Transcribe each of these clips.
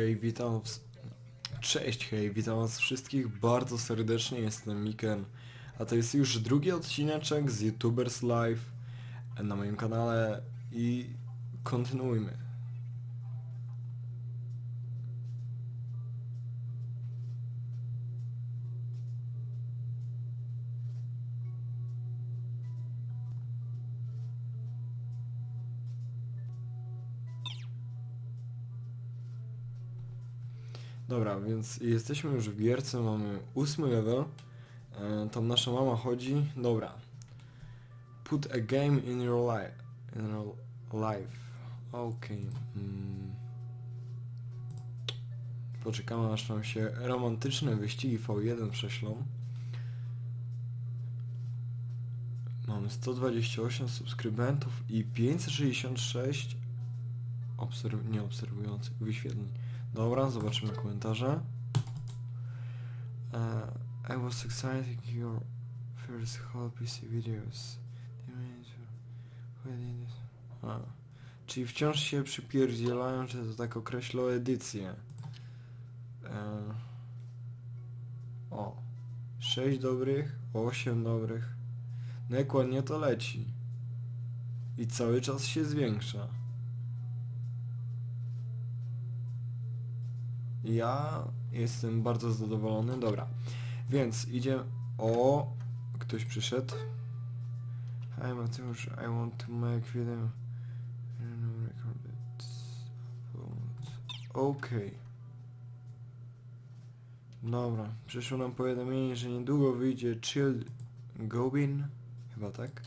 hej, witam. Cześć, hej, witam was wszystkich bardzo serdecznie, jestem Miken, a to jest już drugi odcineczek z YouTubers Live na moim kanale i kontynuujmy. Dobra, więc jesteśmy już w gierce, mamy ósmy level. E, tam nasza mama chodzi. Dobra. Put a game in your life. In your life. Okej. Mm. Poczekamy aż nam się romantyczne wyścigi V1 prześlą. Mamy 128 subskrybentów i 566 obserw nie wyświetleń. Dobra, zobaczymy komentarze. Uh, I was excited your first whole PC videos. Czyli wciąż się przypierdzielają, że to tak określą edycję. E, o, 6 dobrych, 8 dobrych. No jak ładnie to leci. I cały czas się zwiększa. Ja jestem bardzo zadowolony. Dobra. Więc idzie o ktoś przyszedł. Hi Mateusz, I want to make video. Okej. Dobra, przyszło nam powiadomienie, że niedługo wyjdzie Chill Gobin. Chyba tak.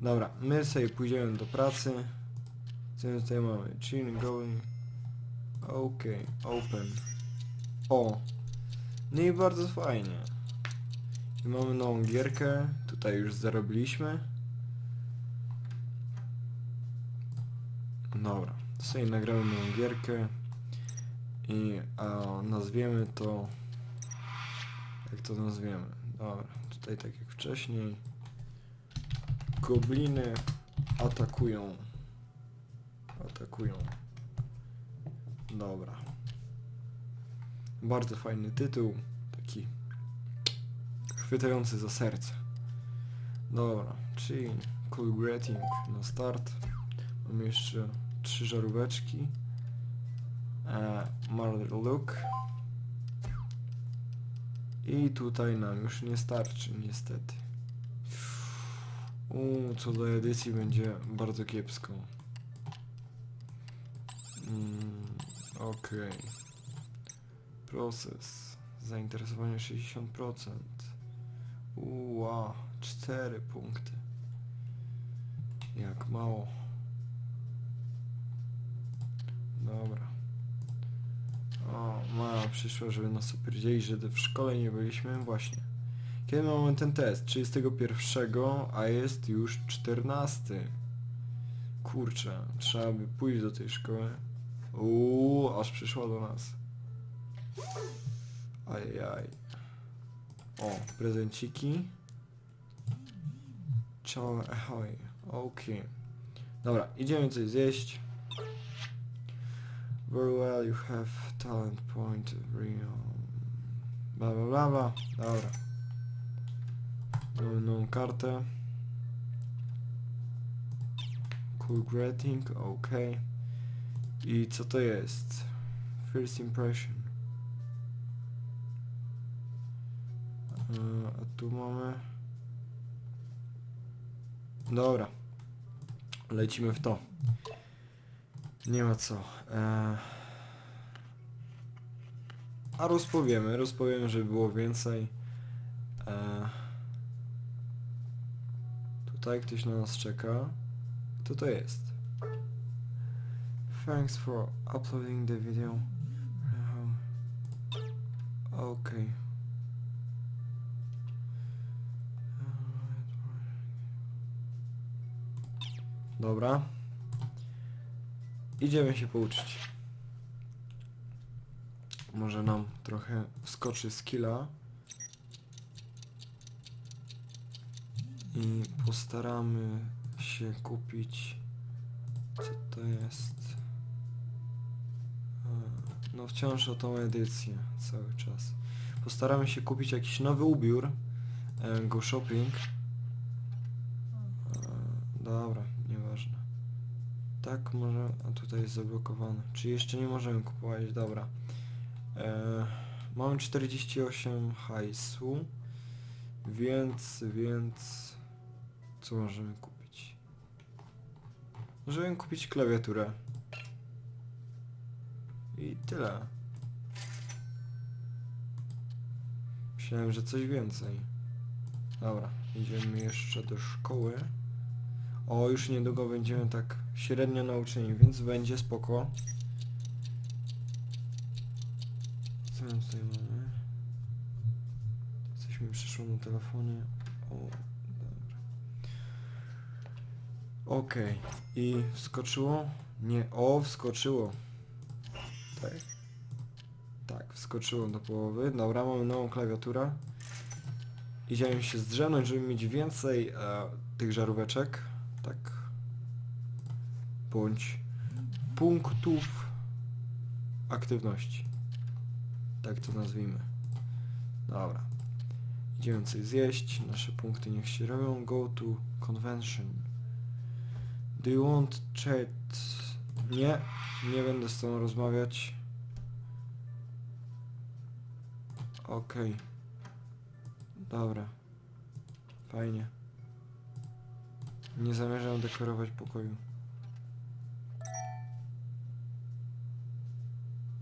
Dobra, my sobie pójdziemy do pracy. Co tutaj mamy? Chill Gobin. Okej, open. O! No i bardzo fajnie. I mamy nową gierkę. Tutaj już zarobiliśmy. Dobra, sobie nagramy nową gierkę. I a, nazwiemy to... Jak to nazwiemy? Dobra, tutaj tak jak wcześniej. Gobliny atakują. Atakują. Dobra. Bardzo fajny tytuł. Taki chwytający za serce. Dobra, czyli cool greeting na start. Mam jeszcze trzy żaróweczki. E, Mother Look. I tutaj nam już nie starczy niestety. Co do edycji będzie bardzo kiepsko. Mm, Okej. Proces. Zainteresowanie 60%. Uła, 4 punkty. Jak mało. Dobra. O, mama przyszła, żeby nas opierdzieli, że w szkole nie byliśmy. Właśnie. Kiedy mamy ten test? 31, a jest już 14. Kurczę, trzeba by pójść do tej szkoły. Uuu, aż przyszła do nas. Ajaj. O, prezenciki. Ciao, ahoj. Okej. Dobra, idziemy coś zjeść. Very well, you have talent point real. Bla bla bla bla. Dobra. Mamy nową kartę. Cool greeting, okej. I co to jest? First impression. E, A tu mamy... Dobra. Lecimy w to. Nie ma co. E, A rozpowiemy, rozpowiemy, żeby było więcej. E, Tutaj ktoś na nas czeka. Kto to jest? Thanks for uploading the video. Okay. Dobra. Idziemy się pouczyć. Może nam trochę wskoczy skilla. I postaramy się kupić... Co to jest? No wciąż o tą edycję cały czas. Postaramy się kupić jakiś nowy ubiór. E, go shopping. E, dobra, nieważne. Tak może... A tutaj jest zablokowane. Czy jeszcze nie możemy kupować? Dobra. E, mamy 48 hajsu. Więc, więc... Co możemy kupić? Możemy kupić klawiaturę. I tyle. Myślałem, że coś więcej. Dobra, idziemy jeszcze do szkoły. O, już niedługo będziemy tak średnio nauczeni, więc będzie spoko. Co my tutaj mamy? Coś mi przyszło na telefonie. O, dobra. Okej. I wskoczyło? Nie. O, wskoczyło. Tak. Tak, wskoczyło do połowy. Dobra, mamy nową klawiaturę. Idziemy się zdrzemnąć, żeby mieć więcej e, tych żaróweczek. Tak. Bądź punktów aktywności. Tak to nazwijmy. Dobra. Idziemy coś zjeść. Nasze punkty niech się robią. Go to convention. Do you want chat? Nie. Nie będę z tobą rozmawiać. Okej. Dobra. Fajnie. Nie zamierzam dekorować pokoju.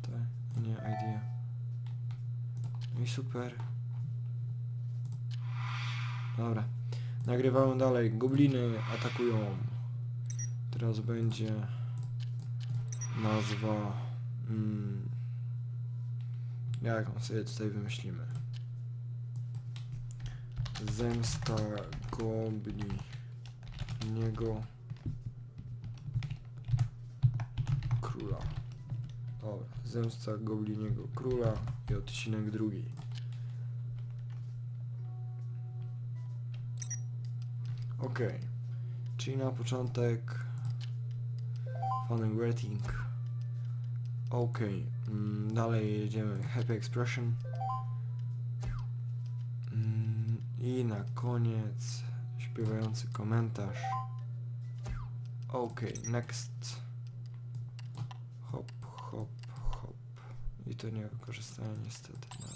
Tak, nie, idea. No i super. Dobra. Nagrywamy dalej. Gobliny atakują. Teraz będzie nazwa... Mm, jaką sobie tutaj wymyślimy? Zemsta gobli niego króla. Dobra, zemsta gobliniego króla i odcinek drugi. Okej, czyli na początek Funny rating. Okej, mm, dalej jedziemy Happy Expression. Mm, I na koniec śpiewający komentarz. Okej, next. Hop, hop, hop. I to nie wykorzystałem niestety. No.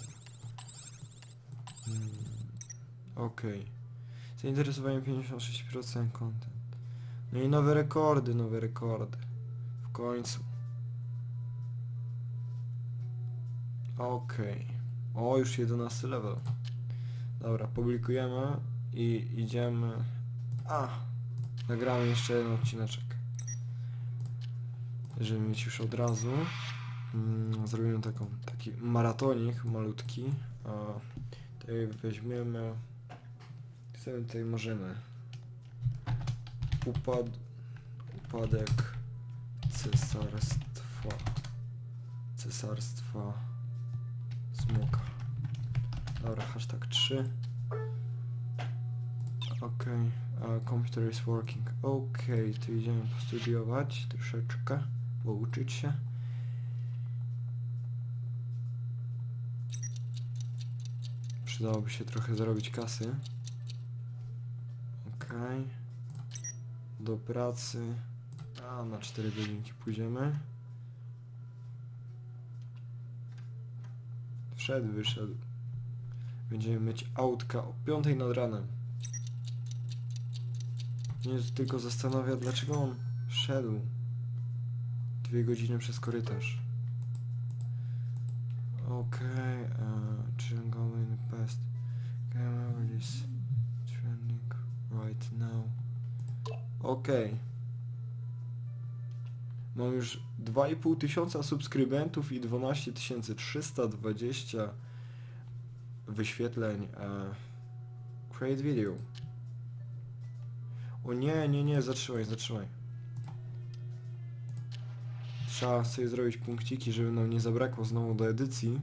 Mm, Okej. Zainteresowanie 56% content. No i nowe rekordy, nowe rekordy. W końcu. Okej. O, już 11 level. Dobra, publikujemy i idziemy... A! Nagramy jeszcze jeden odcineczek. Żeby mieć już od razu. Mm, zrobimy taką, taki maratonik malutki. A tutaj weźmiemy... Co my tutaj możemy? Upad... Upadek cesarstwa. Cesarstwa smoka. Dobra, hashtag 3. Okej, okay. computer is working. Okej, to idziemy postudiować troszeczkę, pouczyć się. Przydałoby się trochę zarobić kasy. Okej. Do pracy. A, na 4 godzinki pójdziemy. Wszedł, wyszedł. Będziemy mieć autka o 5 nad ranem. Mnie tylko zastanawia, dlaczego on szedł dwie godziny przez korytarz. Okej, okay, uh, czy going past game over this trending right now. Okej. Mam już 2,5 tysiąca subskrybentów i 12 320 wyświetleń. E, create video. O nie, nie, nie, zatrzymaj, zatrzymaj. Trzeba sobie zrobić punkciki, żeby nam nie zabrakło znowu do edycji.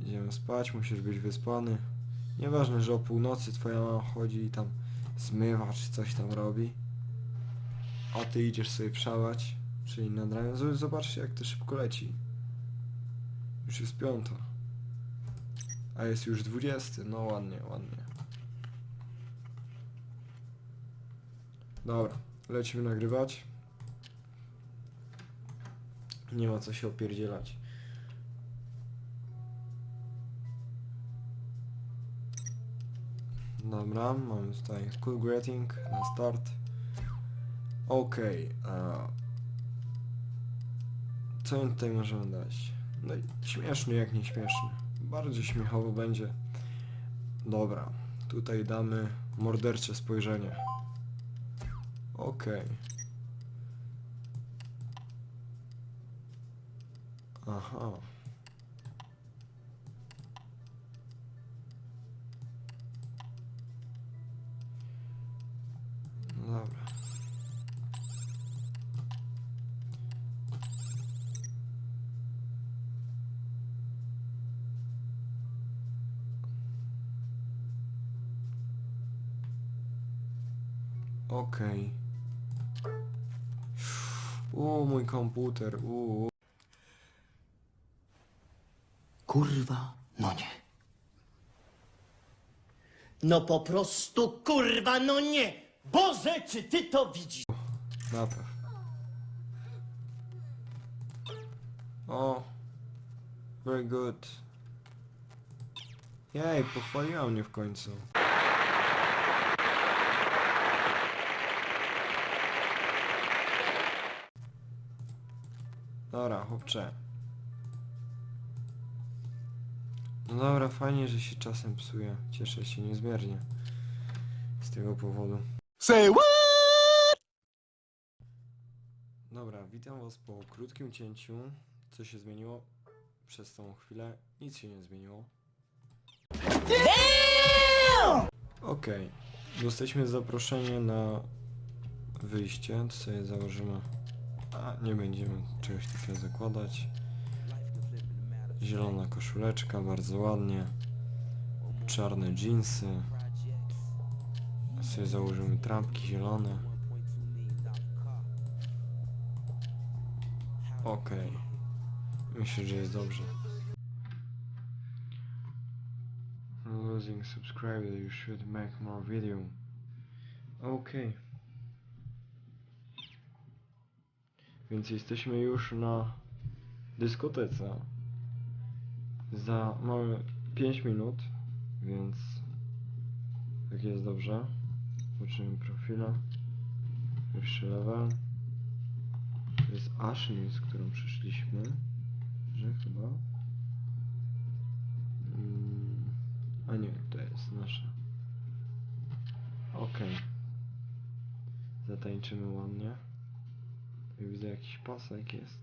Idziemy spać, musisz być wyspany. Nieważne, że o północy twoja mama chodzi i tam zmywa, czy coś tam robi. A ty idziesz sobie przełać, czyli nad ranem. Zobaczcie jak to szybko leci. Już jest piąta. A jest już dwudziesty. No ładnie, ładnie. Dobra, lecimy nagrywać. Nie ma co się opierdzielać. Dobra, mamy tutaj cool greeting na start. Okej, a co im tutaj możemy dać? No i śmieszny jak nie śmieszny. Bardziej śmiechowo będzie. Dobra, tutaj damy mordercze spojrzenie. Okej. Aha. No dobra. Okej. O, mój komputer, uuu. Kurwa, no nie. No po prostu kurwa, no nie! Boże, czy ty to widzisz? Napraw. O. Very good. Jej, pochwaliła mnie w końcu. Dobra, chłopcze. No dobra, fajnie, że się czasem psuje. Cieszę się niezmiernie. Z tego powodu. Say what? Dobra, witam was po krótkim cięciu. Co się zmieniło? Przez tą chwilę nic się nie zmieniło. Okej, jesteśmy zaproszeni na wyjście, sobie założymy. A, nie będziemy czegoś takiego zakładać. Zielona koszuleczka, bardzo ładnie. Czarne dżinsy. Sobie założymy trampki zielone. Okej. Myślę, że jest dobrze. Losing subscriber, you should make more video. Okej. Więc jesteśmy już na dyskotece. Za mamy 5 minut, więc tak jest dobrze. Zobaczymy profila. Pierwszy level. To jest Ashley, z którą przyszliśmy. Że chyba. Mm, a nie, to jest nasza. Okej. Zatańczymy ładnie. Tu widzę jakiś pasek jest.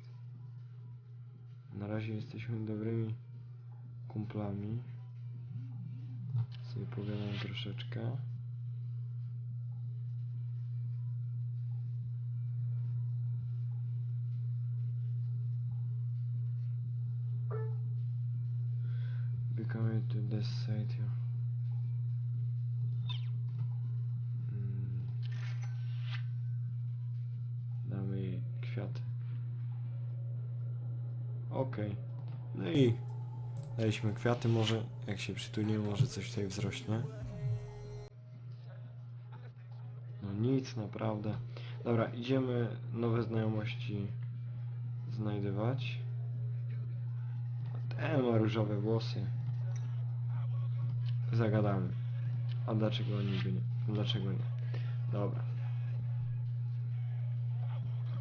Na razie jesteśmy dobrymi kumplami. Sobie pogadam troszeczkę. Becoming to this here. Okej. No i daliśmy kwiaty, może jak się przytulimy, może coś tutaj wzrośnie. No nic, naprawdę. Dobra, idziemy nowe znajomości znajdywać. Ten ma różowe włosy. Zagadamy. A dlaczego oni by nie? Dlaczego nie? Dobra.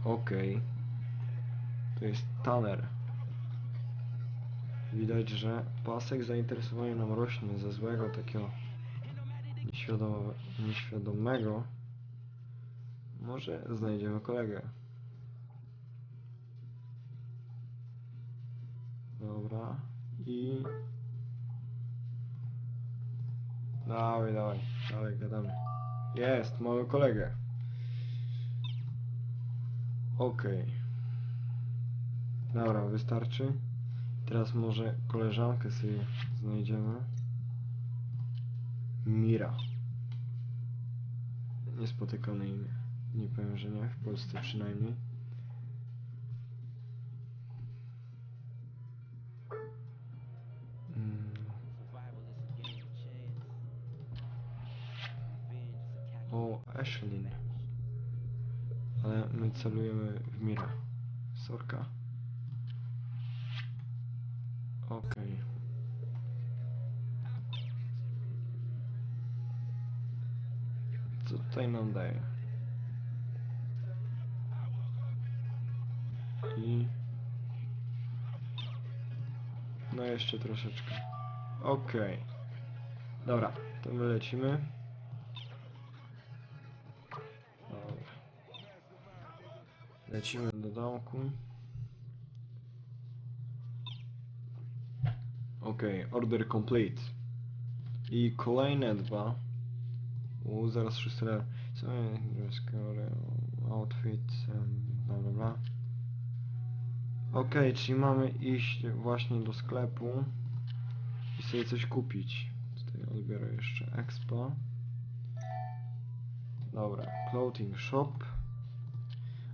Okej. To jest Tanner. Widać, że pasek zainteresowania nam rośnie ze złego takiego nieświadome, nieświadomego. Może znajdziemy kolegę. Dobra. I... Dawaj, dawaj, dawaj, gadamy. Jest, mamy kolegę. Okej. Dobra, wystarczy. Teraz może koleżankę sobie znajdziemy. Mira. Niespotykane imię. Nie powiem, że nie, w Polsce przynajmniej. Mm. O, Ashlyn. Ale my celujemy w Mira. Sorka. Co tutaj nam daje? I... No jeszcze troszeczkę. Okej. Dobra, to my lecimy. Lecimy do domku. Okej, order complete. I kolejne dwa. U, zaraz szósty level. Co code, outfit, bla bla bla. Okej, czyli mamy iść właśnie do sklepu i sobie coś kupić. Tutaj odbiorę jeszcze expo. Dobra, clothing shop.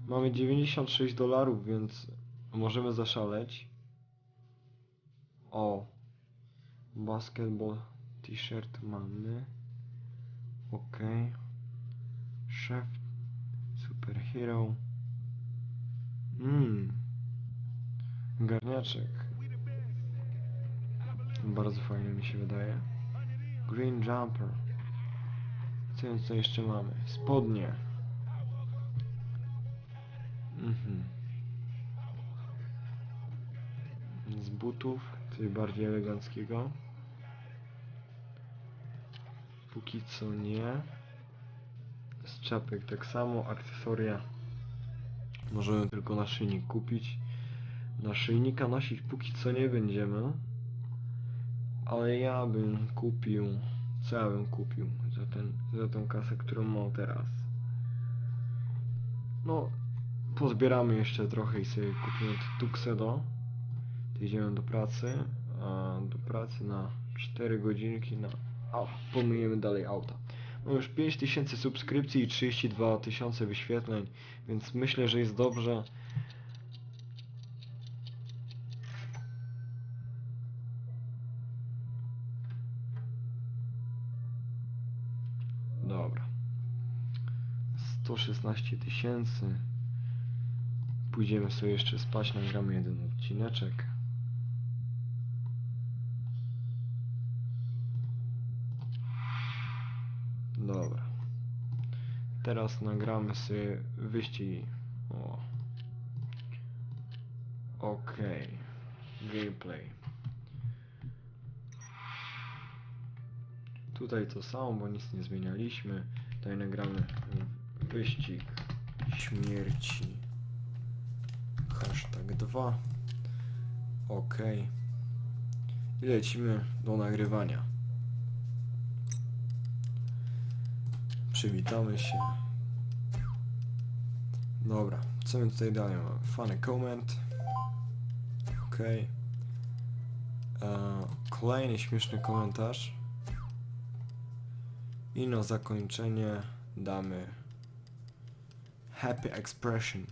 Mamy 96 dolarów, więc możemy zaszaleć. O, basketball t-shirt mamy. Okej. Chef, superhero. Mmm. Garniaczek. Bardzo fajny mi się wydaje. Green jumper. Co, co jeszcze mamy? Spodnie. Mhm. Z butów, coś bardziej eleganckiego. Póki co nie. Z czapek tak samo, akcesoria. Możemy tylko naszyjnik kupić. Naszyjnika nosić póki co nie będziemy. Ale ja bym kupił... Co ja bym kupił za, ten, za tą kasę, którą mam teraz? No, pozbieramy jeszcze trochę i sobie kupimy Tuxedo. To idziemy do pracy. A do pracy na 4 godzinki na... A, pomyjemy dalej auta. Mam już 5000 subskrypcji i 32 tysiące wyświetleń, więc myślę, że jest dobrze. Dobra. 116 tysięcy. Pójdziemy sobie jeszcze spać, nagramy jeden odcineczek. Teraz nagramy sobie wyścigi. O. Okej. Gameplay. Tutaj to samo, bo nic nie zmienialiśmy. Tutaj nagramy wyścig śmierci. Hashtag 2. Ok. I lecimy do nagrywania. Przywitamy się. Dobra, co my tutaj dalej mamy? Funny comment. Ok. E, kolejny śmieszny komentarz. I na zakończenie damy Happy Expression.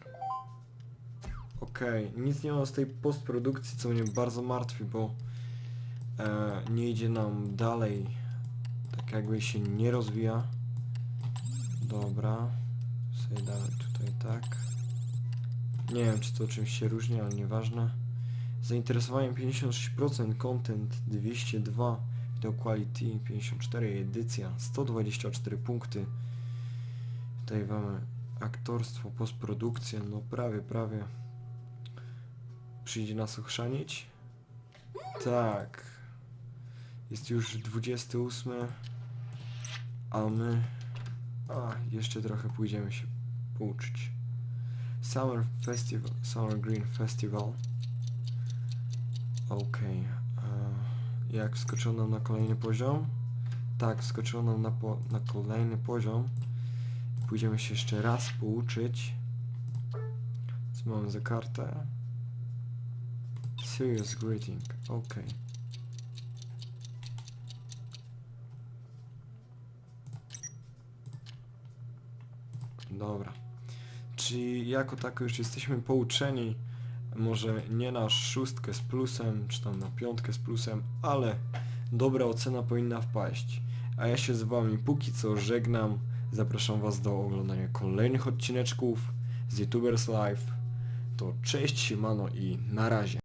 Okej, nic nie ma z tej postprodukcji, co mnie bardzo martwi, bo e, nie idzie nam dalej, tak jakby się nie rozwija. Dobra, sobie damy tutaj tak. Nie wiem, czy to czymś się różni, ale nieważne. Zainteresowaniem 56%, content 202, video quality 54, edycja 124 punkty. Tutaj mamy aktorstwo, postprodukcja, no prawie, prawie. Przyjdzie nas ochrzanić? Tak. Jest już 28, a my... A, jeszcze trochę pójdziemy się pouczyć. Summer Festival, Summer Green Festival. Okej. e, Jak wskoczyło nam na kolejny poziom? Tak, wskoczyło nam na, po, na kolejny poziom. Pójdziemy się jeszcze raz pouczyć. Co za kartę? Serious greeting. Okej. Dobra. Czyli jako tako już jesteśmy pouczeni, może nie na szóstkę z plusem, czy tam na piątkę z plusem, ale dobra ocena powinna wpaść. A ja się z wami póki co żegnam. Zapraszam Was do oglądania kolejnych odcineczków z YouTubers Live. To cześć, siemano i na razie.